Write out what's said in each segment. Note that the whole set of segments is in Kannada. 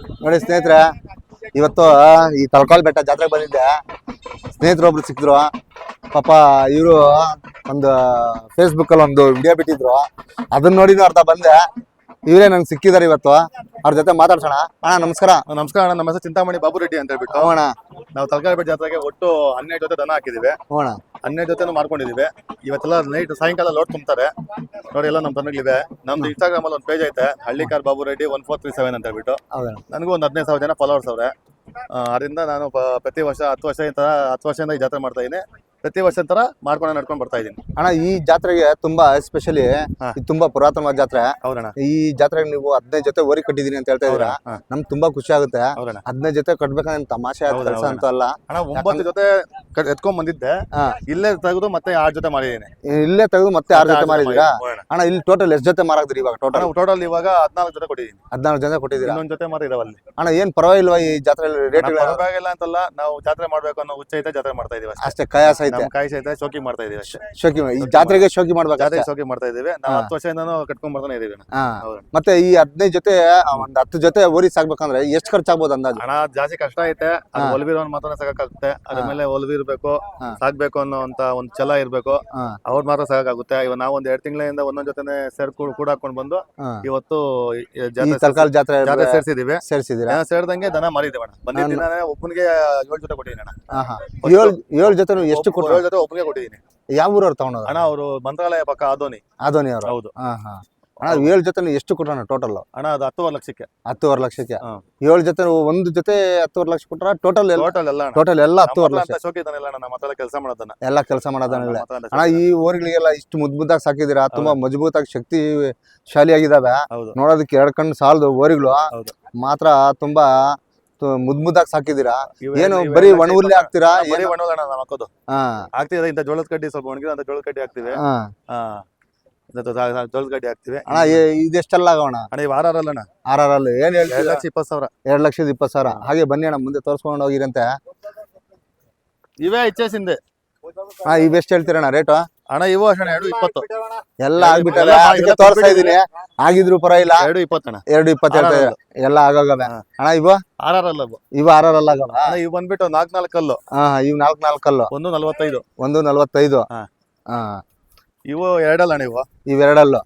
ನೋಡಿ ಸ್ನೇಹಿತರೆ ಇವತ್ತು ಈ ತಲಕಾಲ್ ಬೆಟ್ಟ ಜಾತ್ರೆಗೆ ಬಂದಿದ್ದೆ. ಸ್ನೇಹಿತರು ಒಬ್ರು ಸಿಕ್ಕಿದ್ರು. ಪಾಪ ಇವರು ಒಂದು ಫೇಸ್ಬುಕ್ ಅಲ್ಲಿ ಒಂದು ವಿಡಿಯೋ ಬಿಟ್ಟಿದ್ರು. ಅದನ್ನ ನೋಡಿದ್ರು ಅರ್ಥ ಬಂದೆ. ಇವರೇ ನಂಗೆ ಸಿಕ್ಕಿದ್ದಾರೆ ಇವತ್ತು. ಅವ್ರ ಜೊತೆ ಮಾತಾಡ್ಸೋಣ. ಅಣ್ಣ ನಮಸ್ಕಾರ. ನಮಸ್ಕಾರ ಅಣ್ಣ. ನಮ್ಮ ಹೆಸರು ಚಿಂತಾಮಣಿ ಬಾಬು ರೆಡ್ಡಿ ಅಂತ ಹೇಳ್ಬಿಟ್ಟು. ಅಣ್ಣ ನಾವು ತಲಕಾಲ್ಬೇಟ್ ಜಾತ್ರೆಗೆ ಒಟ್ಟು ಹನ್ನೆರಡು ಜೊತೆ ದನ ಹಾಕಿದೀವಿ. ಹನ್ನೆರಡು ಜೊತೆನೂ ಮಾಡ್ಕೊಂಡಿದೀವಿ. ಇವತ್ತೆಲ್ಲ ನೈಟ್ ಸಾಯಂಕಾಲ ಲೋಡ್ ತುಂಬ್ತಾರೆ. ನೋಡಿ ಎಲ್ಲ ನಮ್ಮ ದನಗಳಿವೆ ನಮ್ದು ಇನ್ಸ್ಟಾಗ್ರಾಮ್ ಅಲ್ಲಿ ಒಂದು ಪೇಜ್ ಐತೆ. Hallikar Babu Reddy one four three seven ಅಂತ ಹೇಳ್ಬಿಟ್ಟು. ನನಗೂ ಒಂದು ಹದಿನೈದು ಸಾವಿರ ಜನ ಫಾಲೋವರ್ಸ್ ಅವ್ರೆ. ಆ, ಅದರಿಂದ ನಾನು ಪ- ಪ್ರತಿ ವರ್ಷ ಹತ್ತು ವರ್ಷ ಹತ್ತು ವರ್ಷದಿಂದ ಈ ಜಾತ್ರೆ ಮಾಡ್ತಾ ಇದ್ದೀನಿ ಪ್ರತಿ ವರ್ಷ ತರ ಮಾಡ್ಕೊಂಡು ನಡ್ಕೊಂಡು ಬರ್ತಾ ಇದೀನಿ ಅಣ್ಣ ಈ ಜಾತ್ರೆಗೆ ತುಂಬಾ ಎಸ್ಪೆಷಲಿ ಇದು ತುಂಬಾ ಪುರಾತನವಾದ ಜಾತ್ರೆ. ಹೌದಣ್ಣ. ಈ ಜಾತ್ರೆಗೆ ನೀವು ಹದಿನೈದು ಜೊತೆ ಓರಿ ಕಟ್ಟಿದೀನಿ ಅಂತ ಹೇಳ್ತಾ ಇದ್ರ ನಮ್ ನಮ್ಗೆ ತುಂಬಾ ಖುಷಿ ಆಗುತ್ತೆ. ಹೌದಣ್ಣ. ಹದಿನೈದು ಜೊತೆ ಕಟ್ಬೇಕಂದ್ರೆ ತಮಾಷೆ ಕೆಲಸ ಅಂತ ಅಲ್ಲ. ಅಣ್ಣ ಒಂಬತ್ತು ಜೊತೆ ಎತ್ಕೊಂಡ್ ಬಂದಿದ್ದೆ. ಇಲ್ಲೇ ತೆಗೆದು ಮತ್ತೆ ಆರ್ ಜೊತೆ ಮಾಡಿದೀನಿ ಇಲ್ಲೇ ತೆಗೆದು ಮತ್ತೆ ಆರ್ ಜೊತೆ ಮಾಡಿದೀರ ಅಣ್ಣ ಇಲ್ಲಿ ಟೋಟಲ್ ಎಷ್ಟು ಜೊತೆ ಮಾರಾಕ್ತೀರಿ ಇವಾಗ ಟೋಟಲ್ ಟೋಟಲ್ ಇವಾಗ ಹದಿನಾಲ್ಕು ಜೊತೆ ಕೊಟ್ಟಿದ್ದೀನಿ. ಹದಿನಾಲ್ಕು ಜನ ಕೊಟ್ಟಿದ್ದೀರಾ? ಒಂದ್ ಜೊತೆ ಮಾತ್ರ ಇದಾವಲ್ಲಿ ಅಣ್ಣ ಏನ್ ಪರವಾಗಿಲ್ವಾ ಈ ಜಾತ್ರೆ ರೇಟ್ ಪರವಾಗಿಲ್ಲ ಅಂತಲ್ಲ ನಾವು ಜಾತ್ರೆ ಮಾಡ್ಬೇಕು ಅನ್ನೋ ಉಚ್ಚ ಐತೆ ಜಾತ್ರೆ ಮಾಡ್ತಾ ಇದೀವಿ ಅಷ್ಟೇ ಕಯಾಸ ಐತೆ ನಮ್ ಕಾಯಿ ಸಹಿತ ಶೋಕಿ ಮಾಡ್ತಾ ಇದೀವಿ ಅಷ್ಟೇ. ಶೋಕಿ ಈ ಜಾತ್ರೆಗೆ ಶೋಕಿ ಮಾಡ್ಬೇಕು ಜಾತ್ರೆ ಅಷ್ಟೇ. ಶೋಕಿ ಮಾಡ್ತಾ ಇದೀವಿ. ನಾವು. ಹತ್ತು ವರ್ಷದಿಂದನೂ ಕಟ್ಕೊಂಡ್ ಬರ್ತಾನೆ ಇದೀವಿ ಅಣ್ಣ. ಹಾ. ಹೌದು. ಮತ್ತೆ ಈ ಹದಿನೈದು ಜೊತೆ ಒಂದ್ ಹತ್ತು ಜೊತೆ ಓರಿ ಸಾಕ್ಬೇಕಂದ್ರೆ ಎಷ್ಟು ಖರ್ಚಾಗ್ಬೋದು ಅಂದಾಜು? ಹಣ ಜಾಸ್ತಿ ಕಷ್ಟ ಐತೆ. ಅದು ಹಾ. ಒಲ್ವಿರೋನ್ ಮಾತ್ರ ಸಾಕಾಗುತ್ತೆ ಅದ್ರ ಹಾ. ಮೇಲೆ ಒಲ್ವಿರ್ಬೇಕು ಹಾ. ಸಾಕ್ಬೇಕು ಅನ್ನೋ ಅಂತ ಒಂದ್ ಚಲ ಇರ್ಬೇಕು. ಹಾ. ಅವ್ರ ಮಾತ್ರ ಸಾಕಾಗುತ್ತೆ ಇವಾಗ ನಾವ್ ಒಂದ್ ಎರಡ್ ತಿಂಗಳಿಂದ ಒಂದೊಂದ್ ಜೊತೆನೆ ಸೇರ್ಕೊಂಡು ಕೂಡ ಹಾಕೊಂಡ್ ಬಂದು ಹಾ. ಇವತ್ತು ಈ ಈ ಜಾತ್ರೆ ಜಾತ್ರೆ ಜಾತ್ರೆ ಸೇರ್ಸಿದೀವಿ. ಸೇರಿಸಿದೀರಾ? ಸೇರ್ದಂಗೆ ದನ ಮಾರಿದೆ ಅಣ್ಣ. ಬಂದಿದ್ದ ದಿನಾನೇ ಒಬ್ಬನಿಗೆ ಏಳು ಜೊತೆ ಕೊಟ್ಟಿದ್ದೀನಿ ಅಣ್ಣ. ಏಳ್ ಏಳ್ ಜೊತೆ ಎಷ್ಟು ಏಳು ಜೊತೆ ಒಬ್ಬನಿಗೆ ಕೊಟ್ಟಿದ್ದೀನಿ. ಯಾವ ಊರವ್ರು ತಗೊಂಡ್ರು ಅಣ್ಣ ಅವರು ಮಂತ್ರಾಲಯ ಪಕ್ಕ ಆದೋನಿ. ಆದೋನಿ ಅವರು? ಹೌದು. ಹಾ ಹಾ. ಅಣ್ಣ ಏಳು ಜೊತೆ ಎಷ್ಟು ಕೊಟ್ರಣ್ಣ ಟೋಟಲ್ ಅಣ್ಣ ಅದು ಹತ್ತುವರೆ ಲಕ್ಷಕ್ಕೆ. ಹತ್ತುವರೆ ಲಕ್ಷಕ್ಕೆ? ಹಾ. ಏಳು ಜೊತೆ ಒಂದು ಜೊತೆ ಹತ್ತುವರೆ ಲಕ್ಷ ಕೊಟ್ರ ಟೋಟಲ್ ಟೋಟಲ್ ಎಲ್ಲ ಅಣ್ಣ. ಟೋಟಲ್ ಎಲ್ಲ ಹತ್ತುವರೆ ಲಕ್ಷ. ಅಂತ ಶೋಕಿ ಇದನ್ನೆಲ್ಲ ನಮ್ಮ ಹತ್ರ ಕೆಲಸ ಮಾಡೋದನ್ನ. ಎಲ್ಲ ಕೆಲಸ ಮಾಡೋದನ್ನ ನಮ್ಮ ಹತ್ರ ಅಂತ ಅಣ್ಣ ಈ ಓರಿಗಳಿಗೆಲ್ಲ ಇಷ್ಟು ಮುದ್ದು ಮುದ್ದಾಗಿ ಸಾಕಿದೀರಾ ತುಂಬಾ ಮಜಬೂತಾಗಿ ಶಕ್ತಿ ಶಾಲಿಯಾಗಿದ್ದಾವೆ. ಹೌದು. ನೋಡೋದಕ್ಕೆ ಎರಡ್ ಕಣ್ಣು ಸಾಲದು ಓರಿಗಳು ಹೌದು. ಮಾತ್ರ ತುಂಬಾ ಮುದ್ ಮುದ್ದಾಗಿ ಸಾಕಿದೀರಾ ಏನು ಬರೀ ಒಣ ಹುಲ್ಲೆ ಹಾಕ್ತೀರಾ? ಬರೀ? ಒಣ ಹುಲ್ಲು ಅಣ್ಣ ನಾವು ಹಾಕೋದು. ಹಾಕ್ತಿದ್ರೆ ಇಂಥ ಜೋಳದ ಕಡ್ಡಿ ಸ್ವಲ್ಪ ಒಣಗಿರೋ ಅಂತ ಜೋಳದ ಕಡ್ಡಿ ಹಾಕ್ತಿವಿ. ಜೋಳದ ಕಡ್ಡಿ ಹಾಕ್ತಿವಿ. ಅಣ್ಣ ಇದೆಷ್ಟೆಲ್ಲ ಆಗೋಣ? ಅಣ್ಣ ಇವ್ ಆರ್ ಆರ್ ಅಲ್ಲ ಅಣ್ಣ. ಆರ್ ಆರ್ ಅಲ್ಲಿ ಏನ್ ಎರಡು ಲಕ್ಷ ಇಪ್ಪತ್ತು ಸಾವಿರ. ಎರಡ್ ಲಕ್ಷದ ಇಪ್ಪತ್ತು ಸಾವಿರ. ಹಾಗೆ ಬನ್ನಿ ಅಣ್ಣ ಮುಂದೆ ತೋರಿಸ್ಕೊಂಡು ಹೋಗಿರಂತೆ. ಇವೇ ಇಚ್ಛೆಸಿಂದೆ. ಹಾ ಇವೆಷ್ಟು ಹೇಳ್ತೀರಣ್ಣ ರೇಟು? ಅಣ್ಣ ಇವು ಅಣ್ಣ ಎರಡು ಇಪ್ಪತ್ತು. ಎಲ್ಲ ಆಗ್ಬಿಟ್ಟವೆ ಅದಕ್ಕೆ ತೋರಿಸ್ತಾ ಇದೀನಿ ಆಗಿದ್ರು ಪರವಾಗಿಲ್ಲ. ಎರಡು ಇಪ್ಪತ್ತು ಅಣ್ಣ. ಎರಡು ಇಪ್ಪತ್ತು ಹೇಳ್ತಾ ಇದ್ದಾರೆ. ಎಲ್ಲ ಆಗೋಗವೆ. ಹಾ. ಅಣ್ಣ ಇವು? ಆರ್ ಆರ್ ಅಲ್ಲ ಇವ ಇವು ಆರ್ ಆರ್ ಅಲ್ಲ ಆಗವ ಅಣ್ಣ ಇವು ಬಂದ್ಬಿಟ್ಟು ನಾಲ್ಕ್ ನಾಲ್ಕು ಕಲ್ಲು ಹಾ ಇವು ನಾಲ್ಕು ಕಲ್ಲು ಒಂದು ನಲ್ವತ್ತೈದು. ಒಂದು ನಲ್ವತ್ತೈದು. ಹಾ. ಹಾ. ಇವು ಎರಡಲ್ಲ ಅಣ್ಣ ಇವು. ಇವೆರಡಲ್ಲು.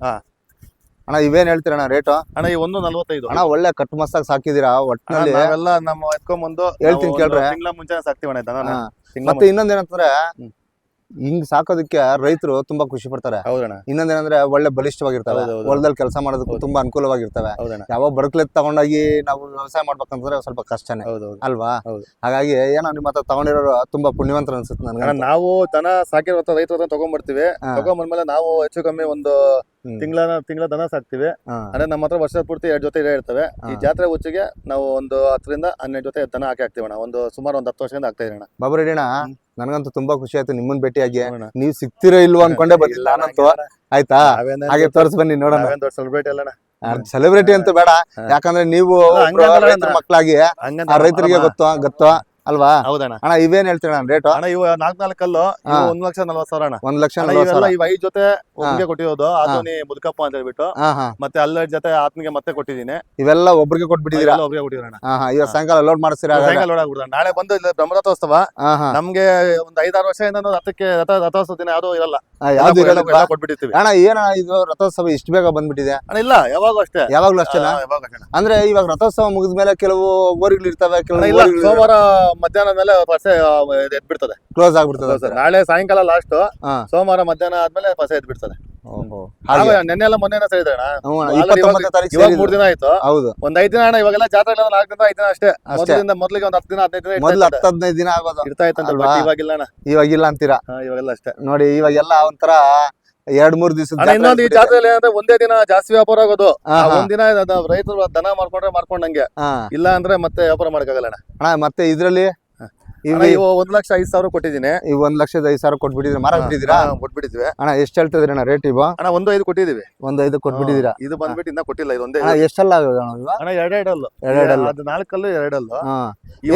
ಅಣ್ಣ ಇವೇನ್ ಹೇಳ್ತೀರಣ್ಣ ರೇಟು? ಅಣ್ಣ ಈ ಒಂದು ನಲ್ವತ್ತೈದು. ಅಣ್ಣ ಒಳ್ಳೆ ಕಟ್ ಮಸ್ತಾಗಿ ಸಾಕಿದೀರಾ ಒಟ್ಟಿನಲ್ಲಿ ನಾವೆಲ್ಲ ನಮ್ಮ ಎತ್ಕೊಂಬಂದು ಹೇಳ್ತೀನಿ ಕೇಳ್ರೆ. ತಿಂಗಳ ಮುಂಚೆ ಸಾಕ್ತಿವಿ ಅಣ್ಣ ದನನ. ಹಾ. ತಿಂಗ್ಳ ಮತ್ತೆ ಇನ್ನೊಂದೇನಂತಂದ್ರೆ. ಹಿಂಗ್ ಸಾಕೋದಕ್ಕೆ ರೈತರು ತುಂಬಾ ಖುಷಿ ಪಡ್ತಾರೆ. ಹೌದಣ್ಣ. ಇನ್ನೊಂದೇನಂದ್ರೆ ಒಳ್ಳೆ ಬಲಿಷ್ಠವಾಗಿರ್ತವೆ. ಹೊಲದಲ್ಲಿ ಕೆಲಸ ಮಾಡೋದಕ್ಕೂ. ತುಂಬಾ ಅನುಕೂಲವಾಗಿರ್ತವೆ. ಹೌದಣ್ಣ. ಯಾವ ಬಡಕ್ಲೆತ್ ತಗೊಂಡೋಗಿ ನಾವು ವ್ಯವಸಾಯ ಮಾಡ್ಬೇಕಂತಂದ್ರೆ ಸ್ವಲ್ಪ ಕಷ್ಟನೇ. ಅಲ್ವಾ? ಹಾಗಾಗಿ ಏನೋ ನಿಮ್ಮ ಹತ್ರ ತಗೊಂಡಿರೋರು ತುಂಬಾ ಪುಣ್ಯವಂತರ ಅನ್ಸುತ್ತೆ ನನ್ಗೆ ನಾವು ದನ ಸಾಕಿರೋ ರೈತರ ಹತ್ರ ತಗೊಂಡ್ಬರ್ತೀವಿ. ತಗೊಂಡ್ಬಂದ್ಮೇಲೆ ನಾವು ಹೆಚ್ಚು ಕಮ್ಮಿ ಒಂದು. ತಿಂಗಳ ತಿಂಗಳ ದನ ಸಾಕ್ತಿವಿ. ಅಂದ್ರೆ ನಮ್ಮ ಹತ್ರ ವರ್ಷದ ಪೂರ್ತಿ ಎರಡು ಜೊತೆ ಇರೇ ಇರ್ತವೆ. ಈ ಜಾತ್ರೆ ಹುಚ್ಚಿಗೆ ನಾವು ಒಂದು ಹತ್ತರಿಂದ ಹನ್ನೆರಡು ಜೊತೆ ದನ ಹಾಕಿ ಹಾಕ್ತಿವಣ್ಣ. ಒಂದು ಸುಮಾರು ಒಂದು ಹತ್ತು ವರ್ಷದಿಂದ ಆಗ್ತಾ ಇರೋಣ ಅಣ್ಣ ಬಾಬು ರೆಡ್ಡಿಣ ಹ್ಮ್. ನನಗಂತೂ ತುಂಬಾ ಖುಷಿ ಆಯ್ತು ನಿಮ್ಮನ್ ಭೇಟಿಯಾಗಿ. ಆಗಿ ನೀವ್ ಸಿಗ್ತಿರೋ ಇಲ್ವೋ ಅನ್ಕೊಂಡೆ ಬರ್ಲಿಲ್ಲ ನಾನಂತೂ ಆಯ್ತಾ? ಹಾಗೆ ತೋರ್ಸ್ ಬನ್ನಿ ನೋಡೋಣ. ಸೆಲೆಬ್ರಿಟಿ ಅಲ್ಲಣ್ಣ. ಸೆಲೆಬ್ರಿಟಿ ಅಂತೂ ಬೇಡ. ಯಾಕಂದ್ರೆ ನೀವು ಮಕ್ಳಾಗಿ ರೈತರ ಮಕ್ಕಳಾಗಿ ಆ ರೈತರಿಗೆ ಗೊತ್ತು ಗೊತ್ತು? ಅಲ್ವಾ? ಹೌದಣ್ಣ. ಅಣ್ಣ ಇವೇನ್ ಹೇಳ್ತೀರ ರೇಟು ಅಣ್ಣ ಇವ ನಾಲ್ಕು ನಾಲ್ಕು ಕಲ್ಲು ಇವು ಹಾ. ಒಂದ್ ಲಕ್ಷ ನಲ್ವತ್ ಸಾವಿರ ಅಣ್ಣ. ಒಂದ್ ಲಕ್ಷ ಇವ್ ಐದ್ ಜೊತೆ ಒಬ್ರಿಗೆ ಕೊಟ್ಟಿರೋದು. ಅದೋನಿ ಮುದ್ಕಪ್ಪ ಅಂತ ಹೇಳ್ಬಿಟ್ಟು. ಮತ್ತೆ ಅಲ್ಲ ಜೊತೆ ಆತನಿಗೆ ಮತ್ತೆ ಕೊಟ್ಟಿದ್ದೀನಿ. ಇವೆಲ್ಲ ಒಬ್ರಿಗೆ ಕೊಟ್ಬಿಟ್ಟಿದ್ದೀರಾ? ಒಬ್ರಿಗೆ ಕೊಟ್ಟಿರೋಣ ಇವಾಗ ಸಾಯಂಕಾಲ ಲೋಡ್ ಮಾಡಿಸ್ತೀರಾ ಸಾಯಂಕಾಲ ನೋಡಾಗ್ಬಿಡ್ದ ನಾಳೆ ಬಂದು ಇಲ್ಲಿ ಬ್ರಹ್ಮರಥೋತ್ಸವ. ನಮ್ಗೆ ಒಂದ್ ಐದಾರು ವರ್ಷದಿಂದ ರಥಕ್ಕೆ ರಥ ರಥೋತ್ಸವ ದಿನ ಯಾವ್ದು ಇರಲ್ಲ. ಯಾವ್ದು ಇರಲ್ಲ. ಕೊಟ್ಬಿಟ್ಟಿರ್ತೀವಿ. ಅಣ್ಣ ಏನ ಇದು ರಥೋತ್ಸವ ಇಷ್ಟು ಬೇಗ ಬಂದ್ಬಿಟ್ಟಿದೆ? ಅಣ್ಣ ಇಲ್ಲ ಯಾವಾಗೂ ಅಷ್ಟೇ. ಯಾವಾಗ್ಲೂ ಅಷ್ಟೇ. ಅಂದ್ರೆ ಇವಾಗ ರಥೋತ್ಸವ ಮುಗಿದ್ಮೇಲೆ ಕೆಲವು ಊರಿಗಳು ಇರ್ತವೆ ಕೆಲವು ಸೋಮವಾರ ಮಧ್ಯಾಹ್ನ ಮೇಲೆ ಪಸೆ ಎದ್ಬಿಡ್ತದೆ ಕ್ಲೋಸ್ ಆಗ್ಬಿಡ್ತದೆ ನಾಳೆ ಸಾಯಂಕಾಲ ಲಾಸ್ಟ್ ಹಾ. ಸೋಮವಾರ ಮಧ್ಯಾಹ್ನ ಆದ್ಮೇಲೆ ಪಸೆ ಎದ್ಬಿಡ್ತದೆ ಓಹೋ. ಹಾಗೆ. ನೆನ್ನೆ ಎಲ್ಲ ಮೊನ್ನೆ ಸರಿದಣ್ಣ ಹ್ಞೂ ಅಣ್ಣ, ಇಪ್ಪತ್ತೊಂಬತ್ತನೇ ತಾರೀಕು ಇವಾಗ. ಮೂರ್ ದಿನ ಆಯ್ತು ಹೌದು ಒಂದ್ ಐದ್ ದಿನ ಅಣ್ಣ ಇವಾಗೆಲ್ಲ ಜಾತ್ರೆ ಇಲ್ಲ ನಾಲ್ಕು ದಿನ ಐದ್ ದಿನ ಅಷ್ಟೇ ಅಷ್ಟೇ. ಮೊದಲಿಂದ ಮೊದ್ಲಿಗೆ ಒಂದ್ ಹತ್ತು ದಿನ ಹದಿನೈದು ದಿನ ಮೊದ್ಲು ಇರ್ತಾ ಹತ್ತು ಹದಿನೈದು ದಿನ ಆಗೋದು. ಇರ್ತಾ ಇತ್ತಂತ ಅಲ್ವಾ? ಇವಾಗಿಲ್ಲ ಅಣ್ಣ ಇವಾಗಿಲ್ಲ ಅಂತೀರಾ ಹಾ, ಇವಾಗೆಲ್ಲ ಅಷ್ಟೇ ನೋಡಿ ಇವಾಗೆಲ್ಲ ಒಂಥರ ಎರಡ್ ಮೂರ್ ದಿವಸ ಇನ್ನೊಂದು ಈ ಜಾತ್ರೆಯಲ್ಲಿ ಏನಂದ್ರೆ ಒಂದೇ ದಿನ ಜಾಸ್ತಿ ವ್ಯಾಪಾರ ಆಗೋದು. ಆ ಒಂದಿನ ರೈತರು ದನ ಮಾಡ್ಕೊಂಡ್ರೆ ಮಾಡ್ಕೊಂಡಂಗೆ ಇಲ್ಲ ಅಂದ್ರೆ ಮತ್ತೆ ವ್ಯಾಪಾರ ಮಾಡಕ್ಕಾಗಲ್ಲ ಅಣ್ಣ. ಮತ್ತೆ ಇದ್ರಲ್ಲಿ? ಇವ್ ಒಂದ್ ಲಕ್ಷ ಐದ್ ಸಾವಿರ ಕೊಟ್ಟಿದ್ದೀನಿ. ಈ ಒಂದ್ ಲಕ್ಷದ ಐದ್ ಸಾವಿರ ಕೊಟ್ಬಿಟ್ಟಿದ್ರೆ ಮರ ಬಿಟ್ಟಿದ್ದೀರಾ ಕೊಟ್ಬಿಟ್ಟಿದ್ವಿ. ಅಣ್ಣ ಎಷ್ಟು ಹೇಳ್ತಿದ್ರಿ ಅಣ್ಣ ರೇಟ್ ಇವ? ಅಣ್ಣ ಒಂದು ಐದು ಕೊಟ್ಟಿದೀವಿ ಒಂದ್ ಐದು ಕೊಟ್ಬಿಟ್ಟಿದ್ದೀರಾ? ಇದು ಬಂದ್ಬಿಟ್ಟು ಇನ್ನ ಕೊಟ್ಟಿಲ್ಲ ಇದೊಂದೇ ಅಣ್ಣ ಎಷ್ಟೆಲ್ಲ ಅಣ್ಣ ಎರಡೆರಡಲ್ಲು ಎರಡೆರಡಲ್ಲು. ಅದು ನಾಲ್ಕಲ್ಲು ಎರಡಲ್ಲು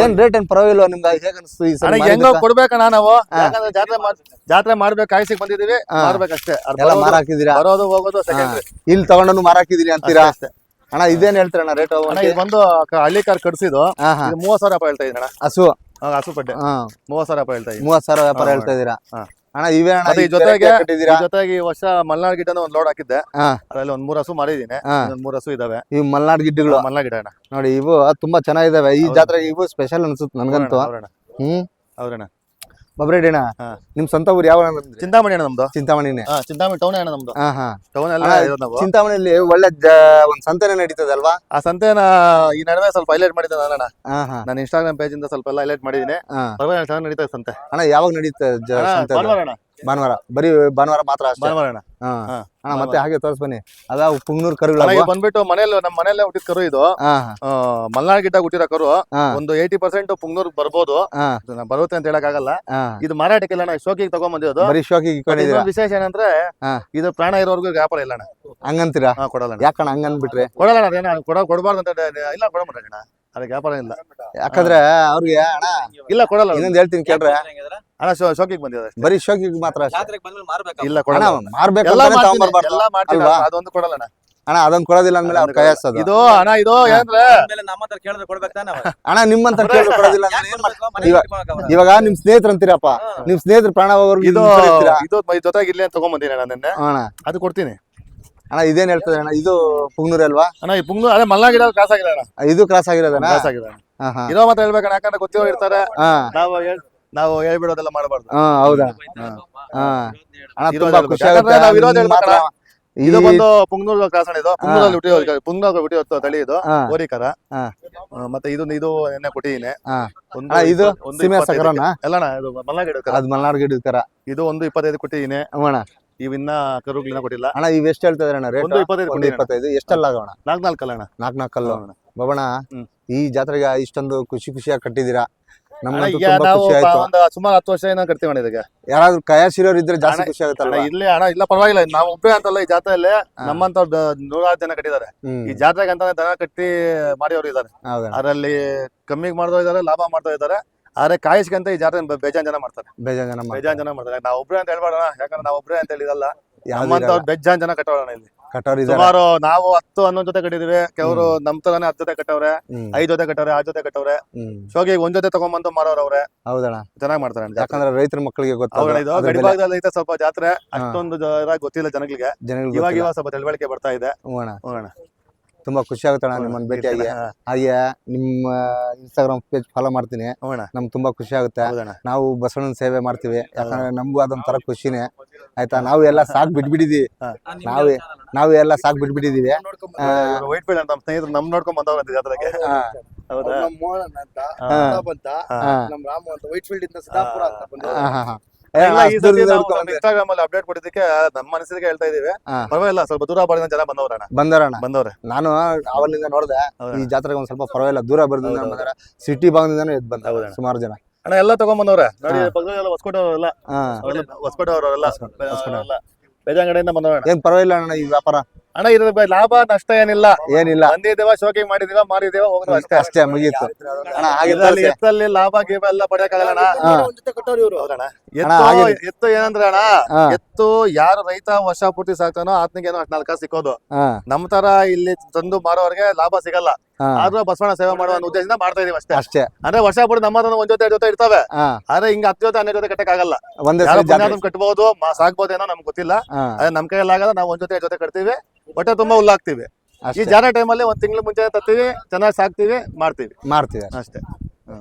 ಏನ್ ರೇಟ್ ಏನ್ ಪರವಾಗಿಲ್ಲ ನಿಮ್ಗೆ ಹೇಗ ಅನಿಸ್ತು ಈ ಸಲ ಅಣ್ಣ ಹೆಂಗೋ? ಕೊಡ್ಬೇಕಣ್ಣ ನಾವು. ಯಾಕಂದ್ರೆ ಜಾತ್ರೆ ಮಾಡ್ ಜಾತ್ರೆ ಮಾಡ್ಬೇಕು ಕಾಯಿಸಿ ಬಂದಿದೀವಿ. ಮಾಡ್ಬೇಕಷ್ಟೇ ಎಲ್ಲ ಬರೋದು- ಬರೋದು ಹೋಗೋದು ಸೆಕೆಂಡ್ರಿ ಇಲ್ಲಿ ತಗೊಂಡು ಮಾರಾಕಿದೀರಿ ಅಂತೀರಾ? ಅಷ್ಟೇ ಅಣ್ಣ ಇದೇನ್ ಹೇಳ್ತೀರಣ್ಣ ರೇಟ್ ಅಣ್ಣ ಇದು ಬಂದು ಹಳ್ಳಿ ಕಾರ್ ಕಟ್ಸಿದ್ದು. ಮೂವತ್ ಸಾವಿರ ರೂಪಾಯಿ ಹೇಳ್ತಾ ಇದ್ದೀನಿ ಅಣ್ಣ. ಹಸು. ಹಾ, ಹಸು ಪಡ್ಡೆ. ಹಾ. ಮೂವತ್ ಸಾವಿರ ರೂಪಾಯಿ ಹೇಳ್ತಾ ಮೂವತ್ ಸಾವಿರ ವ್ಯಾಪಾರ ಹೇಳ್ತಾ ಇದೀರಾ. ಅಣ್ಣ ಇವೇ ಅಣ್ಣ ಜೊತೆಗೆ ಜೊತೆಗೆ ಈ ವರ್ಷ ಮಲ್ನಾಡ್ ಗಿಡ ಒಂದು ಲೋಡ್ ಹಾಕಿದ್ದೆ. ಅದರಲ್ಲಿ ಅದ್ರಲ್ಲಿ ಒಂದ್ ಮೂರ್ ಹಸು ಮಾಡಿದೀನಿ ಒಂದ್ ಮೂರ್ ಹಸು ಇದಾವೆ. ಈ ಮಲ್ನಾಡ್ ಗಿಡ್ಡಗಳು? ಮಲ್ನಾಡ್ ಗಿಡ ಅಣ್ಣ. ನೋಡಿ ಇವು ತುಂಬಾ ಚೆನ್ನಾಗಿದಾವೆ. ಈ ಜಾತ್ರೆ ಜಾತ್ರೆಗೆ ಇವು ಸ್ಪೆಷಲ್ ಅನ್ಸುತ್ತೆ ನನ್ಗಂತೂ. ಹ್ಮ್? ಅವ್ರಣ್ಣ ಅಣ್ಣ ಹಾ. ನಿಮ್ ಸ್ವಂತ ಊರು ಯಾವ ಅಣ್ಣ? ಚಿಂತಾಮಣಿ ಅಣ್ಣ ನಮ್ದು. ಚಿಂತಾಮಣಿನೇ. ಚಿಂತಾಮಣಿ ಟೌನ್ ಅಣ್ಣ ನಮ್ದು. ಟೌನ್ ಎಲ್ಲ ಇರೋದು ನಾವು. ಚಿಂತಾಮಣಿಯಲ್ಲಿ ಒಳ್ಳೆ ಒಂದ್ ಸಂತೆನೆ ನಡೀತದೆ ಅಲ್ವಾ ಆ ಸಂತೆನ ಈ ನಡುವೆ ಸ್ವಲ್ಪ ಹೈಲೈಟ್ ಮಾಡಿದ್ದೆ ನಾನಣ್ಣ ಹಾ ಹಾ. ನಾನು ಇನ್ಸ್ಟಾಗ್ರಾಮ್ ಪೇಜ್ ಇಂದ ಸ್ವಲ್ಪ ಎಲ್ಲ ಹೈಲೈಟ್ ಮಾಡಿದ್ದೀನಿ. ಪರವಾಗಿಲ್ಲ ಚೆನ್ನಾಗಿ ನಡೀತದೆ ಸಂತೆ. ಅಣ್ಣ ಯಾವಾಗ ನಡೀತದೆ ಅಣ್ಣ, ಸಂತೆ ಅಣ್ಣ. ಭಾನುವಾರ. ಬರೀ ಭಾನುವಾರ ಮಾತ್ರ ಅಷ್ಟೇ. ಭಾನುವಾರ ಅಣ್ಣ ಹಾ. ಹಾ, ಅಣ್ಣ ಮತ್ತೆ ಹಾಗೆ ತೋರಿಸ್ ಬನ್ನಿ. ಅದ ಪುಂಗ್ನೂರ್ ಅಣ್ಣ, ಕರುಗಳು ಇದು ಬಂದ್ಬಿಟ್ಟು ಮನೇಲಿ ನಮ್ಮ ಮನೆಯಲ್ಲೇ ಹುಟ್ಟಿದ ಕರು ಇದು. ಹಾ ಆ, ಮಲ್ನಾಡ್ ಗಿಡ್ಡ ಹುಟ್ಟಿರೋ ಕರು. ಹಾ. ಒಂದು ಏಯ್ಟಿ ಪರ್ಸೆಂಟ್ ಪುಂಗ್ನೂರ್ ಬರ್ಬೋದು. ಹಾ. ಬರುತ್ತೆ ಅಂತ ಹೇಳಕ್ ಆಗಲ್ಲ ಹಾ. ಇದು ಮಾರಾಟಕ್ಕಿಲ್ಲ ಅಣ್ಣ ಶೋಕಿಗೆ ತಗೊಂಡ್ಬಂದಿರೋದು ಬರೀ ಶೋಕಿಗೆ ವಿಶೇಷ ಏನಂದ್ರೆ ಹಾ. ಇದು ಪ್ರಾಣ ಇರೋರ್ಗು ವ್ಯಾಪಾರ ಇಲ್ಲ ಅಣ್ಣ. ಹಂಗಂತೀರಾ? ಹಾ ಕೊಡಲ್ಲ ಅಣ್ಣ. ಯಾಕಣ್ಣ ಹಂಗನ್ಬಿಟ್ರೆ ಕೊಡಲ್ಲ ಅಣ್ಣ ಅದೇನ ಕೊಡ ಕೊಡಬಾರ್ದು ಅಂತ ಇಲ್ಲ ಅಣ್ಣ. ಅದಕ್ಕೆ ವ್ಯಾಪಾರ ಇಲ್ಲ. ಯಾಕಂದ್ರೆ ಅವ್ರಿಗೆ ಅಣ್ಣ ಇಲ್ಲ ಕೊಡಲ್ಲ ಇನ್ನೊಂದ್ ಹೇಳ್ತೀನಿ ಕೇಳ್ರೆ. ಅಣ್ಣ ಶೋ- ಶೋಕಿಗೆ ಬಂದಿದೆ ಅಷ್ಟೇ. ಬರೀ ಶೋಕಿಗೆ ಮಾತ್ರ ಅಷ್ಟೇ. ಜಾತ್ರೆಗೆ ಬಂದ್ಮೇಲೆ ಮಾರ್ಬೇಕು? ಇಲ್ಲ ಅಣ್ಣ ಕೊಡಲ್ಲ ಮಾರ್ಬೇಕು ಎಲ್ಲ ಅಂತಾನೆ ಮಾಡ್ತೀನಿ, ತಗೊಂಬರ್ಬಾರ್ದು ಎಲ್ಲ ಮಾಡ್ತೀನಿ ಅಲ್ವಾ? ಅದೊಂದು ಕೊಡಲ್ಲ ಅಣ್ಣ. ಅಣ್ಣ ಅದೊಂದ್ ಕೊಡೋದಿಲ್ಲ ಅಂದ್ಮೇಲೆ ಅವ್ರ ಕೈ ಹಚ್ಚೋದು ಇದು ಅಣ್ಣ ಇದು ಏನಂದ್ರೆ ಮೇಲೆ ನಮ್ಮ ಹತ್ರ ಕೇಳಿದ್ರೆ ಕೊಡ್ಬೇಕು ತಾನೆ ಅವ? ಅಣ್ಣ ನಿಮ್ಮಂತ ಕೇಳಿ ಕೊಡೋದಿಲ್ಲ ಅಂದ್ರೆ ಯಾಕ್ ಏನ್ ಮಾಡ್ತೀರಾ? ಮನೆಗೆ ಇವಾಗ- ಇಟ್ಕೊಳಕ್ ಅವರ? ಇವಾಗ ನಿಮ್ ಸ್ನೇಹಿತರು ಅಂತೀರಪ್ಪ. ನಿಮ್ ಸ್ನೇಹಿತರು ಪ್ರಾಣ ಹೋಗೋರ್ಗು ಇದು ಜೊತೆಗೆ ಇಲ್ಲಿ ತಗೊಂಬಂದಿನಿ ಅಣ್ಣ ನಿನ್ನೆ. ಅಣ್ಣ. ಅದು ಕೊಡ್ತೀನಿ. ಅಣ್ಣ ಇದೇನ್ ಹೇಳ್ತದೆ ಅಣ್ಣ? ಇದು ಪುಂಗ್ನೂರ್ ಅಲ್ವಾ? ಅಣ್ಣ ಈ ಪುಂಗು ಅದೇ ಮಲ್ಲ ಗಿಡ ಕ್ರಾಸ್ ಆಗಿರೋ ಅಣ್ಣ. ಇದು ಕ್ರಾಸ್ ಆಗಿರೋದಣ್ಣ? ಅಣ್ಣ. ಹಾ ಹಾ ಇರೋ ಮಾತ್ರ ಹೇಳ್ಬೇಕಣ್ಣ ಯಾಕಂದ್ರೆ ಗೊತ್ತಿರೋ ಇರ್ತಾರೆ. ಹಾ. ನಾವು ಹೇಳ್- ನಾವು ಹೇಳ್ಬಿಡೋದೆಲ್ಲ ಮಾಡಬಾರ್ದು. ಹಾ ಹೌದಾ? ಹಾ. ಹಾ. ಅಣ್ಣ ಇರೋದ್ ತುಂಬಾ ಹೇಳ್ಬೇಕು. ಖುಷಿ ಯಾಕಂದ್ರೆ ಆಗುತ್ತೆ. ನಾವ್ ಇರೋದ್ ನಿಮ್ ಇದು ಬಂದು ಪುಂಗ್ನೂರ್ ಕ್ರಾಸ್ ಇದು. ಪುಂಗ್ನೂರಲ್ಲಿ ಹುಟ್ಟಿರೋ ಪುಂಗ್ನೂರ್ ಹುಟ್ಟಿರೋ ತಳಿ ಇದು. ಹಾ. ಓರಿಕರ ಹಾ. ಆ, ಮತ್ತೆ ಇದು ಇದು ಎಣ್ಣೆ ಕೊಟ್ಟಿದ್ದೀನಿ. ಹಾ. ಒಂದು ಅಣ್ಣ ಇದು ಇಪ್ಪ- ಒಂದು ಸೀಮೆ ಇಪ್ಪತ್ತೈದಕ್ಕೆ. ಸಕರನ ಅಲ್ಲ ಅಣ್ಣ ಇದು ಮಲ್ಲ ಗಿಡ ಕರ. ಅದ್ ಮಲ್ನಾಡ್ ಗಿಡ ತರ ಇದು ಒಂದು ಇಪ್ಪತ್ತೈದು ಕೊಟ್ಟಿದ್ದೀನಿ. ಅಣ್ಣ. ಇವಿನ್ನ ಕರುಗ್ಲಿನ ಕೊಟ್ಟಿಲ್ಲ. ಅಣ್ಣ ಇವ್ ಎಷ್ಟ್ ಹೇಳ್ತಾ ಅಣ್ಣ ರೇಟ್? ಒಂದು ಇಪ್ಪತ್ತೈದು ಒಂದು ಕೊಟ್ಟಿದ್ದೀನಿ ಇಪ್ಪತ್ತೈದು. ಎಷ್ಟಲ್ಲ ಆಗೋಣ? ನಾಲ್ಕು ನಾಲ್ಕು ಅಲ್ಲ ಅಣ್ಣ. ನಾಲ್ಕ್ ಅಣ್ಣ. ಹ್ಮ್. ಈ ಜಾತ್ರೆಗೆ ಇಷ್ಟೊಂದು ಖುಷಿ ಖುಷಿಯಾಗಿ ಕಟ್ಟಿದೀರಾ ಒಂದು ಸುಮಾರು ಹತ್ತು ವರ್ಷ ಏನೋ ಕಟ್ತೀವಿ ಅಣ್ಣ ಇದಕ್ಕೆ ಯಾರಾದ್ರೂ ಕಯಾಸಿರೋರು ಇದ್ರೆ ಜಾಸ್ತಿ ಖುಷಿ ಆಗುತ್ತಲ್ಲ ಅಣ್ಣ ಇಲ್ಲಿ ಅಣ್ಣ ಇಲ್ಲ ಪರವಾಗಿಲ್ಲ ನಾವು ಒಬ್ಬರೇ ಅಂತಲ್ಲ ಈ ಜಾತ್ರೆಯಲ್ಲಿ ನಮ್ಮಂತ ನೂರಾರು ಜನ ಕಟ್ಟಿದ್ದಾರೆ. ಈ ಜಾತ್ರೆಗೆ ಅಂತಾನೆ ದನ ಕಟ್ಟಿ ಮಾಡಿಯವರು ಇದ್ದಾರೆ. ಅದರಲ್ಲಿ ಕಮ್ಮಿಗೆ ಮಾಡ್ತಾ ಇದ್ದಾರೆ ಲಾಭ ಮಾಡ್ತಾ ಇದ್ದಾರೆ ಆದ್ರೆ ಕಾಯಿಸ್ಕಂತ ಈ ಜಾತ್ರೆ ಬೇಜಾನ್ ಜನ ಮಾಡ್ತಾರೆ. ಬೇಜಾನ್ ಜನ ಮಾಡ್ತಾರೆ. ಬೇಜಾನ್ ಜನ ಮಾಡ್ತಾರೆ. ನಾವು ಒಬ್ರೇ ಅಂತ ಹೇಳ್ಬೇಡ ಯಾಕಂದ್ರೆ ನಾವು ಒಬ್ರೇ ಅಂತ ಹೇಳಿದಲ್ಲ ನಮ್ಮಂತ ಬೇಜಾನ್ ಜನ ಕಟ್ಟೋಣ ಇಲ್ಲಿ. ಕಟ್ಟೋರು ಇದಾರೆ. ಸುಮಾರು ನಾವು ಹತ್ತು ಹನ್ನೊಂದು ಜೊತೆ ಕಟ್ಟಿದೀವಿ. ಕೆಲವರು ನಮ್ ತರಾನೇ ಹತ್ತು ಜೊತೆ ಕಟ್ಟವ್ರೆ ಹ್ಮ್. ಐದ್ ಜೊತೆ ಕಟ್ಟವ್ರೆ ಆರ್ ಜೊತೆ ಕಟ್ಟವ್ರೆ. ಹ್ಮ್. ಶೋಗಿ ಒಂದ್ ಜೊತೆ ತಗೊಂಬಂದು ಮಾರೋರ್ ಅವ್ರೆ. ಹೌದಣ್ಣ. ಚೆನ್ನಾಗಿ ಮಾಡ್ತಾರೆ ಅಣ್ಣ ಜಾತ್ರೆ. ಯಾಕಂದ್ರೆ ರೈತರ ಮಕ್ಕಳಿಗೆ ಗೊತ್ತಾಗ ಇದು ಗಡಿ ಭಾಗದಲ್ಲಿ ಐತೆ ಸ್ವಲ್ಪ ಜಾತ್ರೆ. ಅಷ್ಟೊಂದು ಗೊತ್ತಿಲ್ಲ ಜನಗಳಿಗೆ. ಜನಗಳಿಗೆ ಇವಾಗ ಗೊತ್ತಿಲ್ಲ. ಇವಾಗ ಸ್ವಲ್ಪ ತಿಳುವಳಿಕೆ ಬರ್ತಾ ಇದೆ. ಹೋಗೋಣ ಅಣ್ಣ. ಹ್ಞೂ ಅಣ್ಣ. ತುಂಬಾ ಖುಷಿ ಆಗುತ್ತಣ್ಣ ನಿಮ್ಮನ್ನ ಭೇಟಿಯಾಗಿ. ಆಗಿ ಹಾಗೆ ನಿಮ್ಮ ಇನ್ಸ್ಟಾಗ್ರಾಮ್ ಪೇಜ್ ಫಾಲೋ ಮಾಡ್ತೀನಿ. ನಮ್ಗೆ ತುಂಬಾ ಖುಷಿ ಆಗುತ್ತೆ. ನಾವು ಬಸವಣ್ಣನ ಸೇವೆ ಮಾಡ್ತೀವಿ. ಯಾಕಂದ್ರೆ ನಮಗೂ ಅದೊಂಥರ ಖುಷಿನೇ. ಆಯ್ತಾ? ನಾವು ಎಲ್ಲ ಸಾಕ್ ಬಿಟ್ಬಿಟ್ಟಿದೀವಿ. ನಾವೇ ನಾವು ಎಲ್ಲ ಸಾಕ್ ಬಿಟ್ಬಿಟ್ಟಿದೀವಿ. ವೈಟ್ ಫೀಲ್ಡ್ ಅಂತ ನಮ್ಮ ಸ್ನೇಹಿತರು ನಮ್ ನೋಡ್ಕೊಂಡ್ ಬಂದವ್ರ ಜಾತ್ರೆಗೆ ಹಾ, ಹೌದಾ? ಮೋಹನ್ ಅಂತ ಹಾ. ಬಂತ ಹಾ, ನಮ್ ರಾಮು ಅಂತ ವೈಟ್ ಫೀಲ್ಡ್ ಇಂದ ಸಿದ್ದಾಪುರ ಅಂತ ಬಂದೆ. ಇನ್ಸ್ಟಾಗ್ರಾಮ್ ಅಲ್ಲಿ ಅಪ್ಡೇಟ್ ಕೊಟ್ಟಿದ್ದಕ್ಕೆ ನಮ್ಮ ಮನಸ್ಸಿಗೆ ಹೇಳ್ತಾ ಇದೀವಿ ಪರವಾಗಿಲ್ಲ ಸ್ವಲ್ಪ ದೂರ ಬರೋದ ಜನ ಬಂದವ್ರಣ್ಣ. ಬಂದರಣ್ಣ ಬಂದವ್ರೆ. ನಾನು ಅವಲ್ಲಿಂದ ನೋಡ್ದೆ? ಈ ಜಾತ್ರೆಗೆ ಒಂದ್ ಸ್ವಲ್ಪ ಪರವಾಗಿಲ್ಲ ದೂರ ಬರ್ದಿಂದ. ಬಂದಾರ ಸಿಟಿ ಭಾಗದಿಂದಾನು ಎದ್ ಬಂದ. ಸುಮಾರು ಜನ. ಅಣ್ಣ ಎಲ್ಲ ತಗೊಂಡ್ ಬಂದವ್ರೆ ನೋಡಿ ಹಾ. ಪಕ್ಕದಲ್ಲೆಲ್ಲ ಹೊಸ್ಕೊಟ್ಟವ್ರೆಲ್ಲ ಹಾ. ಹೊಸ್ಕೊಟ್ಟವ್ರೆಲ್ಲ ಹೊಸ್ಕೊಟ್ಟವ್ರು. ಬೇಜಾಂಗಡೆಯಿಂದ ಬಂದವ್ರಣ್ಣ. ಏನ್ ಪರವಾಗಿಲ್ಲ ಅಣ್ಣ ಈ ವ್ಯಾಪಾರ. ಅಣ್ಣ ಇದ್ರ ಬ- ಲಾಭ ನಷ್ಟ ಏನಿಲ್ಲ. ಏನಿಲ್ಲ. ಬಂದಿದ್ದೇವ ಶೋಕಿಂಗ್ ಮಾಡಿದೀವ ಮಾರಿದೇವ ಹೋಗುದು ಅಷ್ಟೇ ಅಷ್ಟೇ ಮುಗೀತು. ಎತ್ತಲ್ಲಿ ಲಾಭ ಗೀಭ ಎಲ್ಲ ಪಡೆಯಕ್ಕಾಗಲ್ಲ ಎತ್ತು ಎತ್ತು ಏನಂದ್ರೆ ಅಣ್ಣ. ಎತ್ತು ಯಾರು ರೈತ ವರ್ಷ ಪೂರ್ತಿ ಸಾಕ್ತಾನೋ ಆತನಿಗೇನೋ ಏನೋ ನಾಲ್ಕು ಕಾಸು ಸಿಕ್ಕೋದು. ನಮ್ ತರ ಇಲ್ಲಿ ತಂದು ಮಾರೋರ್ಗೆ ಲಾಭ ಸಿಗಲ್ಲ. ಆದ್ರೂ ಬಸವಣ್ಣ ಸೇವೆ ಮಾಡುವ ಉದ್ದೇಶದಿಂದ ಮಾಡ್ತಾ ಇದೀವಿ ಅಷ್ಟೇ. ಅಷ್ಟೇ. ಅಂದ್ರೆ ವರ್ಷ ಪೂರ್ತಿ ನಮ್ಮ ಒಂದ್ ಜೊತೆ ಜೊತೆ ಇರ್ತವೆ. ಆದ್ರೆ ಹಿಂಗ ಹತ್ತು ಜೊತೆ ಹನ್ನೆರಡು ಜೊತೆ ಕಟ್ಟಕ್ಕಾಗಲ್ಲ. ಒಂದೇ ಕಟ್ಬಹುದು ಮಾ- ಸಾಕ್ಬೋದೇನೋ ನಮ್ಗೆ ಗೊತ್ತಿಲ್ಲ. ಅದೇ ನಮ್ ಕೈಯಲ್ಲಿ ಆಗಲ್ಲ ನಾವು ಒಂದ್ ಜೊತೆ ಜೊತೆ ಕಟ್ತೀವಿ. ಹೊಟ್ಟೆ ತುಂಬಾ ಹುಲ್ಲಾಕ್ತಿವಿ ಈ ಜಾರ ಟೈಮಲ್ಲಿ ಒಂದ್ ತಿಂಗಳ ಮುಂಚೆ ತತ್ತೀವಿ ಚೆನ್ನಾಗಿ ಸಾಕ್ತಿವಿ ಮಾಡ್ತೀವಿ. ಮಾಡ್ತೀವಿ. ಅಷ್ಟೇ.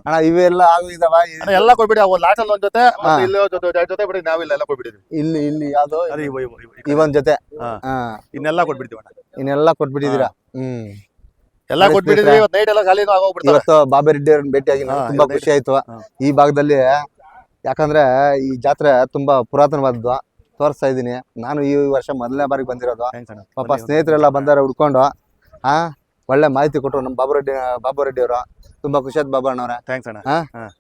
ಅಣ್ಣ ಇವೆಲ್ಲ ಆಗು ಇದಾವ ಅಣ್ಣ, ಎಲ್ಲ ಕೊಟ್ಬಿಡಿ ಅವು ಅಲ್ಲಿ ಒಂದ್ ಜೊತೆ ಮತ್ತೆ ಹಾ. ಇಲ್ಲಿ ಒಂದ್ ಜೊತೆ ಎರಡ್ ಜೊತೆ ಬಿಡಿ ನಾವಿಲ್ಲ ಎಲ್ಲ ಕೊಟ್ಬಿಟ್ಟಿದ್ವಿ ಇಲ್ಲಿ ಇಲ್ಲಿ ಯಾವ್ದು ಅದೇ ಇವು ಇವು ಇವು. ಈ ಒಂದ್ ಜೊತೆ. ಹಾ. ಹಾ. ಇನ್ನೆಲ್ಲ ಕೊಟ್ಬಿಡ್ತೀವಿ ಅಣ್ಣ. ಇನ್ನೆಲ್ಲ ಕೊಟ್ಬಿಟ್ಟಿದೀರಾ ಹ್ಮ್. ಎಲ್ಲ ಅದೇ ಕೊಟ್ಬಿಟ್ಟಿದ್ವಿ. ಇವತ್ತು ನೈಟ್ ಎಲ್ಲ ಖಾಲಿನೂ ಆಗೋಗ್ಬಿಡ್ತಾರೆ ಇವತ್ತು ಬಾಬೆ ರೆಡ್ಡಿ ಅವ್ರನ್ನ ಭೇಟಿಯಾಗಿ ನಂಗೆ ಹಾ, ತುಂಬಾ ಇವತ್ತು ಖುಷಿ ಆಯ್ತು. ಹಾ. ಈ ಭಾಗದಲ್ಲಿ ಯಾಕಂದ್ರೆ ಈ ಜಾತ್ರೆ ತುಂಬಾ ಪುರಾತನವಾದದ್ದು ತೋರಿಸ್ತಾ ಇದೀನಿ ನಾನು ಈ ವರ್ಷ ಮೊದಲನೇ ಬಾರಿಗೆ ಬಂದಿರೋದು. ಪಾಪ. ಸ್ನೇಹಿತರೆಲ್ಲ ಬಂದಾರ ಹುಡ್ಕೊಂಡು ಆ ಒಳ್ಳೆ ಮಾಹಿತಿ ಕೊಟ್ರು ನಮ್ಮ ಬಾಬು ರೆಡ್ಡಿ ಬಾಬು ರೆಡ್ಡಿ ಅವರು. ತುಂಬಾ ಖುಷಿ ಆಯ್ತು ಬಾಬು ಅಣ್ಣವ್ರೆ. ಥ್ಯಾಂಕ್ಸ್ ಅಣ್ಣ.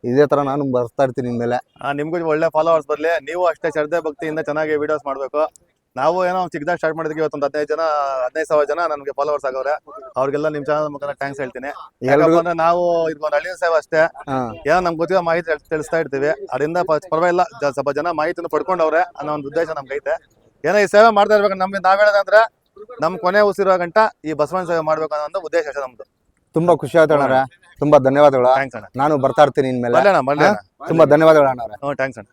ಇದೇ ತರ ನಾನು ಬರ್ತಾ ಇರ್ತೀನಿ ನಿಮ್ಮೇಲೆ ಆ, ನಿಮ್ಗೂ ಒಳ್ಳೆ ಫಾಲೋವರ್ಸ್ ಬರ್ಲಿ. ನೀವು ಅಷ್ಟೇ ಶ್ರದ್ಧೆ ಭಕ್ತಿಯಿಂದ ಚೆನ್ನಾಗಿ ವಿಡಿಯೋಸ್ ಮಾಡ್ಬೇಕು. ನಾವು ಏನೋ ಚಿಕ್ಕದಾಗ ಸ್ಟಾರ್ಟ್ ಮಾಡಿದ್ವಿ ಇವತ್ತೊಂದು ಹದಿನೈದು ಜನ ಹದಿನೈದು ಸಾವಿರ ಜನ ನನಗೆ ಫಾಲೋವರ್ಸ್ ಆಗವ್ರೆ. ಅವ್ರಿಗೆಲ್ಲ ನಿಮ್ ಚಾನಲ್ ಮುಖಾಂತರ ಥ್ಯಾಂಕ್ಸ್ ಹೇಳ್ತೀನಿ. ಎಲ್ರಿಗೂ ಅಂದ್ರೆ ನಾವು ಇದೊಂದು ಹಳ್ಳಿನ ಸೇವೆ ಅಷ್ಟೇ. ಹಾ. ಏನೋ ನಮ್ಗೆ ಗೊತ್ತಿರೋ ಮಾಹಿತಿ ತಿಳ್- ತಿಳಿಸ್ತಾ ಇರ್ತೀವಿ. ಅದರಿಂದ ಪ- ಪರವಾಗಿಲ್ಲ ಜ- ಸ್ವಲ್ಪ ಜನ ಮಾಹಿತಿನ ಪಡ್ಕೊಂಡವ್ರೆ ಅನ್ನೋ ಒಂದು ಉದ್ದೇಶ ನಮ್ಗೆ ಐತೆ ಏನೋ ಈ ಸೇವೆ ಮಾಡ್ತಾ ಇರ್ಬೇಕು ನಮ್ಗೆ ನಾವ್ ಹೇಳೋದಂದ್ರೆ ನಮ್ ಕೊನೆ ಉಸಿರೋ ಗಂಟ ಈ ಬಸವಣ್ಣ ಸೇವೆ ಮಾಡ್ಬೇಕು ಅನ್ನೋ ಒಂದು ಉದ್ದೇಶ ಅಷ್ಟೇ ನಮ್ದು. ತುಂಬಾ ಖುಷಿ ಆಯ್ತು ಅಣ್ಣ ತುಂಬಾ ಧನ್ಯವಾದಗಳು. ಥ್ಯಾಂಕ್ಸ್ ಅಣ್ಣ. ನಾನು ಬರ್ತಾ ಇರ್ತೀನಿ ಇನ್ಮೇಲೆ. ಬರ್ಲಿ ಅಣ್ಣ ಬರ್ಲಿ ಅಣ್ಣ ತುಂಬಾ ಧನ್ಯವಾದಗಳು ಹ್ಞೂ ಥ್ಯಾಂಕ್ಸ್ ಅಣ್ಣ.